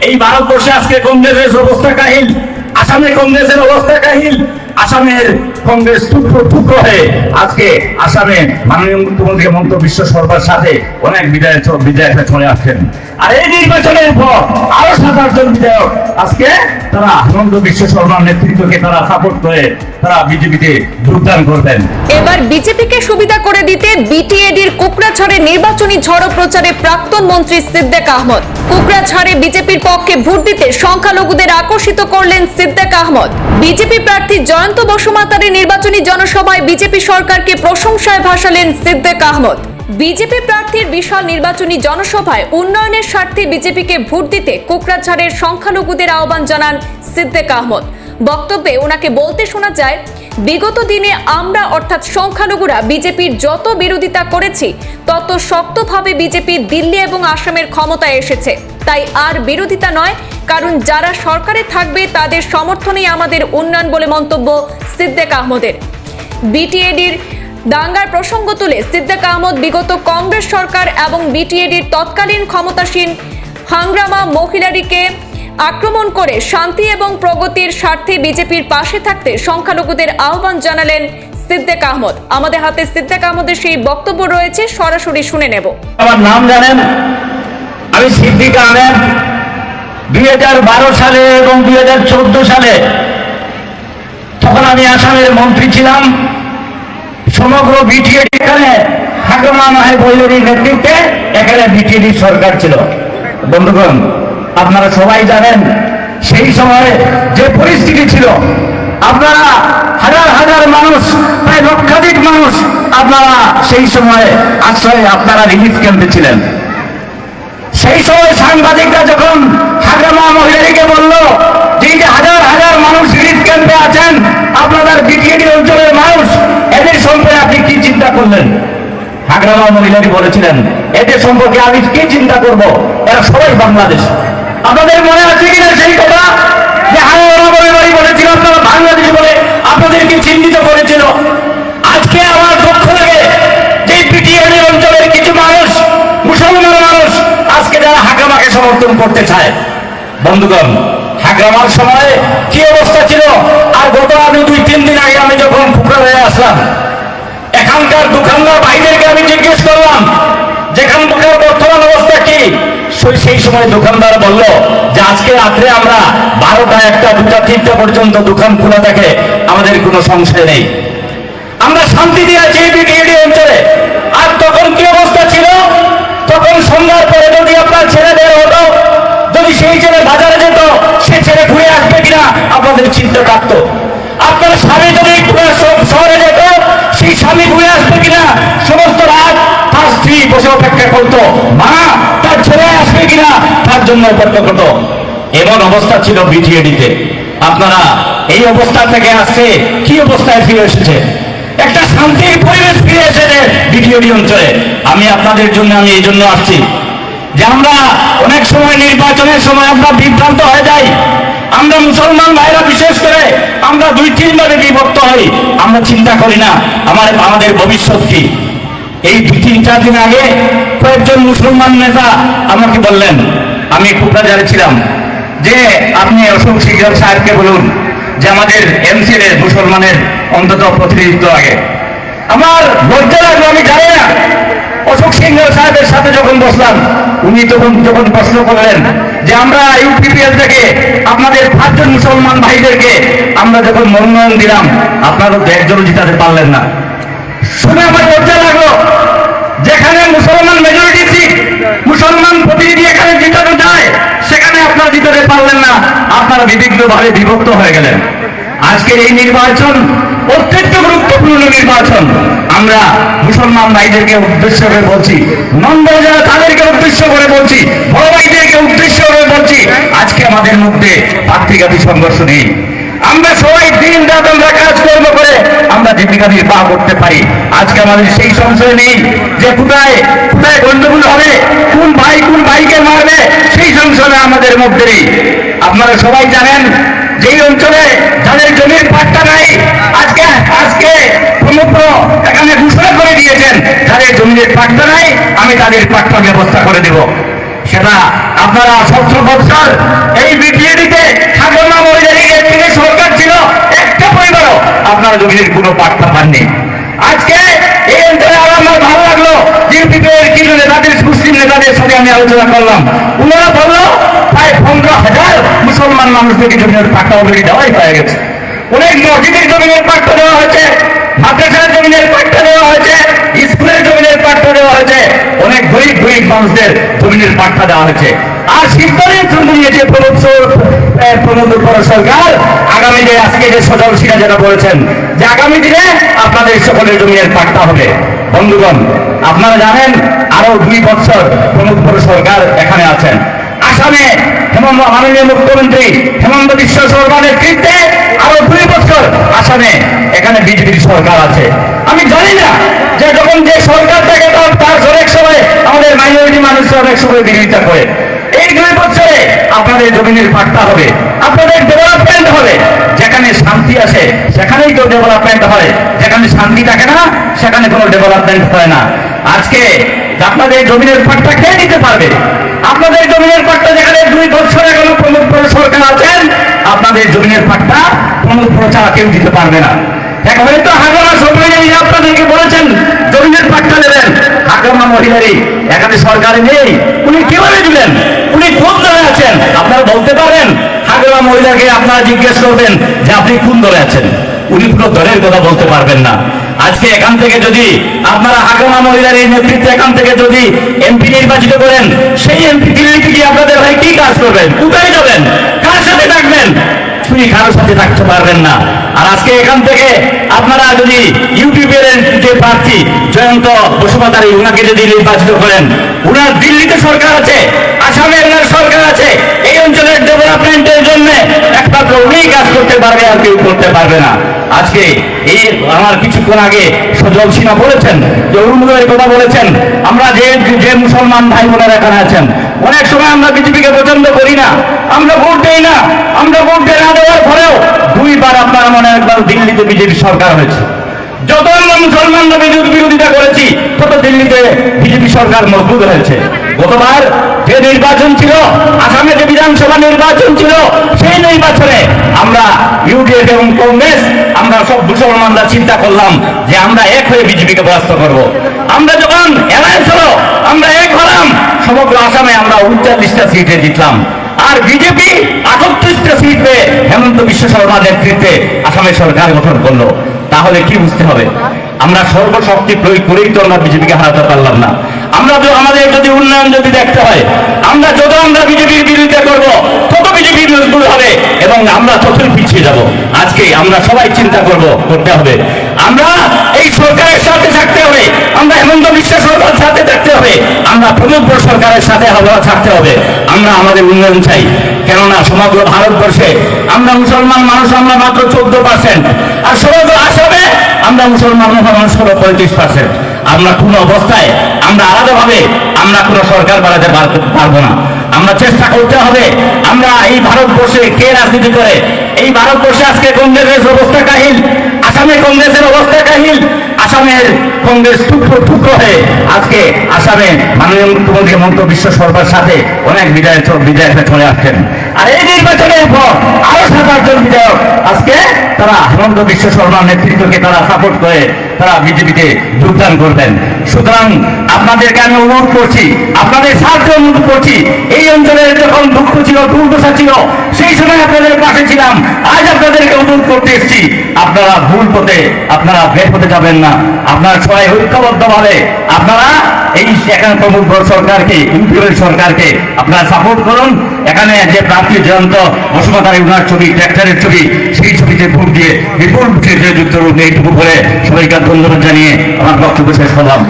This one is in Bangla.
এই ভারতবর্ষে আজকে কংগ্রেসের অবস্থা কাহিল? আসামে কংগ্রেসের অবস্থা কাহিল? আসামের কংগ্রেস টুকরো টুকরো হয়ে আজকে আসামে মাননীয় মুখ্যমন্ত্রী হেমন্ত বিশ্ব শর্মার সাথে অনেক বিধায়ক বিধায়করা চলে আসছেন। আর এই নির্বাচনের পর আরও সাত আটজন বিধায়ক আজকে তারা হেমন্ত বিশ্ব শর্মার নেতৃত্বকে তারা সাপোর্ট করে তারা বিজেপিতে যোগদান করবেন। এবার বিজেপিকে সুবিধা করে দিতে বিটিএডির কুকড়াছড়ে নির্বাচনী ঝড় প্রচারে প্রাক্তন মন্ত্রী সিদ্দেক আহমদ। কুকড়াছড়ে বিজেপির পক্ষে ভোট দিতে সংখ্যালঘুদের আকর্ষিত করলেন সিদ্দেক আহমদ। বিজেপি প্রার্থী জয়ন্ত বসুমাতারের নির্বাচনী জনসভায় বিজেপি সরকারকে প্রশংসায় ভাসালেন সিদ্দেক আহমদ। বিজেপি প্রার্থীর বিশাল নির্বাচনী জনসভায় উন্নয়নের স্বার্থে বিজেপিকে ভোট দিতে কোকরাঝাড়ের সংখ্যালঘুদের আহ্বান জানান সিদ্দেক আহমদ। বক্তব্যে ওনাকে বলতে শোনা যায় বিগত দিনে আমরা, অর্থাৎ সংখ্যালঘুরা, বিজেপির যত বিরোধিতা করেছি, তত শক্তভাবে বিজেপি দিল্লি এবং আসামের ক্ষমতায় এসেছে। তাই আর বিরোধিতা নয়, কারণ যারা সরকারে থাকবে, তাদের সমর্থনেই আমাদের উন্নয়ন বলে মন্তব্য সিদ্দেক আহমদের। বিটিএডির দাঙ্গার প্রসঙ্গ তুলে সিদ্দেক আহমদ বিগত কংগ্রেস সরকার এবং বিটিএডির তৎকালীন ক্ষমতাসীন হাংরামা মহিলারিকে আক্রমণ করে শান্তি এবং প্রগতির স্বার্থে বিজেপির পাশে থাকতে সংখ্যালঘুদের আহ্বান জানালেন সিদ্দেক আহমদ। আমাদের হাতে সিদ্দিক আহমদের সেই বক্তব্য রয়েছে, সরাসরি শুনে নেব। আমার নাম জানেন, আমি সিদ্দিক আহমেদ। দুই সালে এবং দুই হাজার চোদ্দ সালে তখন আমি আসামের মন্ত্রী ছিলাম। সমগ্র বিটিএড এখানে হাকমা মাহে বৈলের নেতৃত্বে এখানে বিটিএডি সরকার ছিল। বন্ধুগণ আপনারা সবাই জানেন, সেই সময়ে যে পরিস্থিতি ছিল, আপনারা হাজার হাজার মানুষ, প্রায় লক্ষাধিক মানুষ আপনারা সেই সময়ে আশ্রয়ে আপনারা রিলিফ ক্যাম্পে ছিলেন। সেই সময় সাংবাদিকরা যখন হাগ্রামা মহিলারিকে বলল, যে এই যে হাজার হাজার মানুষ রিলিফ ক্যাম্পে আছেন, আপনাদের বিটিএডি অঞ্চলের মানুষ, এদের সম্পর্কে আপনি কি চিন্তা করলেন? হাগ্রামা মহিলারি বলেছিলেন, এদের সম্পর্কে আমি কি চিন্তা করব? এরা সবাই বাংলাদেশ। আপনাদের মনে আছে কিনা সেই কথা? যে হ্যাঁ ওরা বলে বাড়ি বলেছিল, আপনারা বাংলাদেশ বলে আপনাদেরকে চিহ্নিত করেছিল। আজকে আমার দুঃখ লাগে যে বিটিএডি অঞ্চলের কিছু মানুষ, মুসলমান মানুষ, আজকে যারা হাগ্রামাকে সমর্থন করতে চায়। বন্ধুগণ হাগ্রামার সময় কি অবস্থা ছিল? আর গত আমি দুই, তিন দিন আগে আমি যখন ফুকরা হয়ে আসলাম, এখানকার দোকানদার ভাইদেরকে আমি জিজ্ঞেস করলাম যেখানকার বর্তমান অবস্থা কি সেই- সেই সময় দোকানদার বলল, যে আজকে রাত্রে আমরা বারোটা একটা, দুটা, তিনটা পর্যন্ত দোকান খোলা থাকে, আমাদের কোনো সংশয় নেই। আমরা শান্তি দিয়ে আছি এই অঞ্চলে আর তখন কি অবস্থা ছিল? তখন সন্ধ্যার পরে যদি আপনার ছেলে বের হতো, যদি সেই ছেলে বাজারে যেত, সে ছেলে ঘুরে আসবে কিনা আপনাদের চিন্তা থাকতো। আপনার স্বামী যদি শহরে যেত, সেই স্বামী ঘুরে আসবে কিনা, সমস্ত রাত তার স্ত্রী বসে অপেক্ষা করতো। মা কিনা তার জন্য অপেক্ষা করতো এমন অবস্থা ছিল বিটিএডিতে। আপনারা এই অবস্থা থেকে আসছে, কি অবস্থায় ফিরে এসেছে? একটা শান্তির পরিবেশ ফিরে এসেছে বিটিওডি অঞ্চলে। আমি আপনাদের জন্য, আমি এই জন্য আসছি। যে আমরা অনেক সময় নির্বাচনের সময় আমরা বিভ্রান্ত হয়ে যাই। আমরা মুসলমান ভাইরা বিশেষ করে আমরা দুই তিন ভাবে বিভক্ত হই। আমরা চিন্তা করি না, আমার আমাদের ভবিষ্যৎ কি? এই দুই তিন চার দিন আগে কয়েকজন মুসলমান নেতা আমাকে বললেন, আমি কুকরাজারে ছিলাম, যে আপনি অশোক সিংহ সাহেবকে বলুন যে আমাদের এমসিএল এর মুসলমানের অন্তত প্রতিনিধিত্ব আগে। আমার লজ্জা লাগল, আমি জানি না। অশোক সিংহ সাহেবের সাথে যখন বসলাম, উনি তখন যখন প্রশ্ন করলেন যে আমরা ইউপিপিএল থেকে আপনাদের পাঁচজন মুসলমান ভাইদেরকে আমরা যখন মনোনয়ন দিলাম, আপনারা তো একজনও জিতাতে পারলেন না। শুনে আমার লজ্জা লাগল। যেখানে মুসলমান মেজরিটি সিট মুসলমান প্রতিনিধি এখানে জিতানো যায়, সেখানে আপনারা জিতাতে পারলেন না। আপনারা বিভিন্নভাবে বিভক্ত হয়ে গেলেন। আজকের এই নির্বাচন অত্যন্ত গুরুত্বপূর্ণ নির্বাচন। আমরা মুসলমান ভাইদেরকে উদ্দেশ্য করে বলছি নন্দন যারা তাদেরকে উদ্দেশ্য করে বলছি, বড় ভাইদেরকে উদ্দেশ্য করে বলছি, আজকে আমাদের মধ্যে পাত্রিকাতি সংঘর্ষ নেই। আমরা সবাই দিন রাত আমরা কাজ কর্ম করে আমরা জীবিকা নির্বাহ করতে পারি। আজকে আমাদের সেই সংশয় নেই যে কোথায় কোথায় গন্ডগোল হবে, কোন ভাই কোন ভাইকে মারবে, সেই সংশয় আমাদের মধ্যে নেই। আপনারা সবাই জানেন যেই অঞ্চলে যাদের জমির পাট্টা নাই, আজকে আজকে সমগ্র এখানে ঘোষণা করে দিয়েছেন, যাদের জমির পাট্টা নাই, আমি তাদের পাট্টা ব্যবস্থা করে দেব। সেটা আপনারা সত্তর বছর এই বিটিএডিতে ঠাকুরমা মহিলারীকে আপনারা জমির কোনো বার্তা পাননি। আজকে এই অঞ্চলে আমার ভালো লাগল নেতাদের, মুসলিম নেতাদের সাথে আমি আলোচনা করলাম। ওনারা বলল, প্রায় পনেরো হাজার মুসলমান জমির পাট্টা অলরেডি দেওয়াই গেছে। অনেক মসজিদের জমিনের পাট্টা দেওয়া হয়েছে, মাদ্রাসার জমিনের দেওয়া হয়েছে, স্কুলের জমিনের পাট্টা দেওয়া হয়েছে, অনেক গরিব গরিব মানুষদের জমিনের পাট্টা দেওয়া হয়েছে। আর সিদ্ধান্ত জন্য নিয়েছে প্রমোদ সর- সরকার আপনাদের সকলের জমিনের পাট্টা হবে। বন্ধুগণ, আপনারা জানেন, আরও দুই বছর উপর সরকার এখানে আছেন। আসামে হেমন্ত, মাননীয় মুখ্যমন্ত্রী হেমন্ত বিশ্ব শর্মার নেতৃত্বে আরও দুই বছর আসামে এখানে বিজেপির সরকার আছে। আমি জানি না যে যখন যে সরকার থাকে, তার অনেক সময় আমাদের মাইনরিটি মানুষরা অনেক সময় বিরোধিতা করে। এই দুই বছরে আপনাদের জমিনের পাট্টা হবে, আপনাদের ডেভেলপমেন্ট হবে। যেখানে শান্তি আসে সেখানেই তো ডেভেলপমেন্ট হয়। যেখানে শান্তি থাকে না, সেখানে কোনো ডেভেলপমেন্ট হয় না। আজকে আপনাদের জমিনের পাট্টা কে দিতে পারবে? আপনাদের জমিনের পাট্টা যেখানে দুই বছর এখনও প্রমোদ পুর সরকার আছেন, আপনাদের জমিনের পাট্টা প্রমোদ পুর ছাড়া কেউ দিতে পারবে না। এখন হয়তো হাজারা সম্মেলনী আপনাদেরকে বলেছেন, জমিনের পাট্টা দেবেন। হাকামা মহিলারি এখানে সরকারে নেই। উনি কীভাবে দিলেন? উনি কোন দলে আছেন। আপনারা বলতে পারেন হাগরা মহিলাকে আপনারা জিজ্ঞেস করবেন যে আপনি কোন দলে আছেন? উনি কোনো দলের কথা বলতে পারবেন না। আজকে এখান থেকে যদি আপনারা হাগমা মহিলার এই নেতৃত্বে এখান থেকে যদি এমপি নির্বাচিত করেন, সেই এমপি দিল্লিতে গিয়ে আপনাদের ভাই কি কাজ করবেন? কোথায় যাবেন? কার সাথে থাকবেন? তিনি কারোর সাথে থাকতে পারবেন না। আর আজকে এখান থেকে আপনারা যদি ইউটিউবের যে প্রার্থী জয়ন্ত বসুমাতারি উনাকে যদি নির্বাচিত করেন, উনার দিল্লিতে সরকার আছে, আসামে উনার সরকার আছে, এই অঞ্চলের ডেভেলপমেন্টের জন্য একমাত্র উনি কাজ করতে পারবে আর কেউ করতে পারবে না। আজকে এই আমার কিছুক্ষণ আগে সজল সিনহা বলেছেন, যে অরুণোদয়ের কথা বলেছেন, আমরা যে যে মুসলমান ভাই বোনেরা এখানে আছেন অনেক সময় আমরা বিজেপিকে পছন্দ করি না। আমরা ভোট দেই না। আমরা ভোট দিয়ে না দেওয়ার পরেও দুইবার আপনারা মনে একবার দিল্লিতে বিজেপি সরকার হয়েছে। যত আমরা মুসলমানরা বিরোধী বিরোধিতা করেছি, তত দিল্লিতে বিজেপি সরকার মজবুত হয়েছে। গতবার যে নির্বাচন ছিল, আসামে যে বিধানসভা নির্বাচন ছিল, সেই নির্বাচনে আমরা ইউডিএফ এবং কংগ্রেস, আমরা সব মুসলমানরা চিন্তা করলাম যে আমরা এক হয়ে বিজেপিকে পরাস্ত করব। আমরা যখন অ্যালায়েন্স হলো, আমরা এক হলাম। সমগ্র আসামে আমরা উনচল্লিশটা সিটে জিতলাম। আর বিজেপি আটত্রিশটা সিট, হেমন্ত বিশ্ব শর্মা নেতৃত্বে আসামের সরকার গঠন করল। তাহলে কি বুঝতে হবে? আমরা সর্বশক্তি প্রয়োগ করেই তো আমরা বিজেপিকে হারাতে পারলাম না। আমরা আমাদের যদি উন্নয়ন যদি দেখতে হয়, আমরা যত আমরা বিজেপির বিরোধিতা করব, তত বিজেপি মজবুত হবে এবং আমরা ততই পিছিয়ে যাব। আজকে আমরা সবাই চিন্তা করব, করতে হবে। আমরা এই সরকারের সাথে থাকতে হবে। আমরা হেমন্ত বিশ্ব সরকারের সাথে থাকতে হবে। আমরা প্রমোদ সরকারের সাথে থাকতে হবে। আমরা আমাদের উন্নয়ন চাই। কেননা সমগ্র ভারতবর্ষে আমরা মুসলমান মানুষ, আমরা মাত্র চোদ্দ পার্সেন্ট আর সমগ্র আসামে আমরা মুসলমান মানুষ হলো পঁয়ত্রিশ পার্সেন্ট আমরা কোন অবস্থায় আমরা আলাদাভাবে আমরা কোনো সরকার বাড়াতে পার- পারব না। আমরা চেষ্টা করতে হবে আমরা এই ভারতবর্ষে কে রাজনীতি করে। এই ভারতবর্ষে আজকে কংগ্রেসের অবস্থা কাহিল। আসামে কংগ্রেসের অবস্থা কাহিল। আসামের কংগ্রেস টুকরো টুকরো হয়ে আজকে আসামে মাননীয় মুখ্যমন্ত্রী হেমন্ত বিশ্ব সরকার সাথে অনেক বিধায়ক বিধায়করা চলে আসছেন। আর এই নির্বাচনের পর আরও সাত আটজন বিধায়ক আজকে তারা হেমন্ত বিশ্ব শর্মার নেতৃত্বকে তারা সাপোর্ট করে তারা বিজেপিতে যোগদান করবেন। সুতরাং আপনাদেরকে আমি অনুরোধ করছি, আপনাদের সাহায্য অনুরোধ করছি, এই অঞ্চলের যখন দুঃখ ছিল, দুর্দশা ছিল, সেই সময় আপনাদের পাশে ছিলাম। আজ আপনাদেরকে অনুরোধ করতে এসেছি, আপনারা ভুল পথে, আপনারা বের হতে যাবেন না। আপনারা সবাই ঐক্যবদ্ধভাবে, আপনারা এই এখানে প্রমুখ সরকারকে ইউপিএল সরকারকে আপনারা সাপোর্ট করুন। এখানে যে প্রার্থী জয়ন্ত বসুমাতারি উনার ছবি ট্র্যাক্টরের ছবি, সেই ছবিতে ভোট দিয়ে বিপুল যুক্ত এইটুকু বলে সবাইকে ধন্যবাদ জানিয়ে আমার বক্তব্য শেষ করলাম।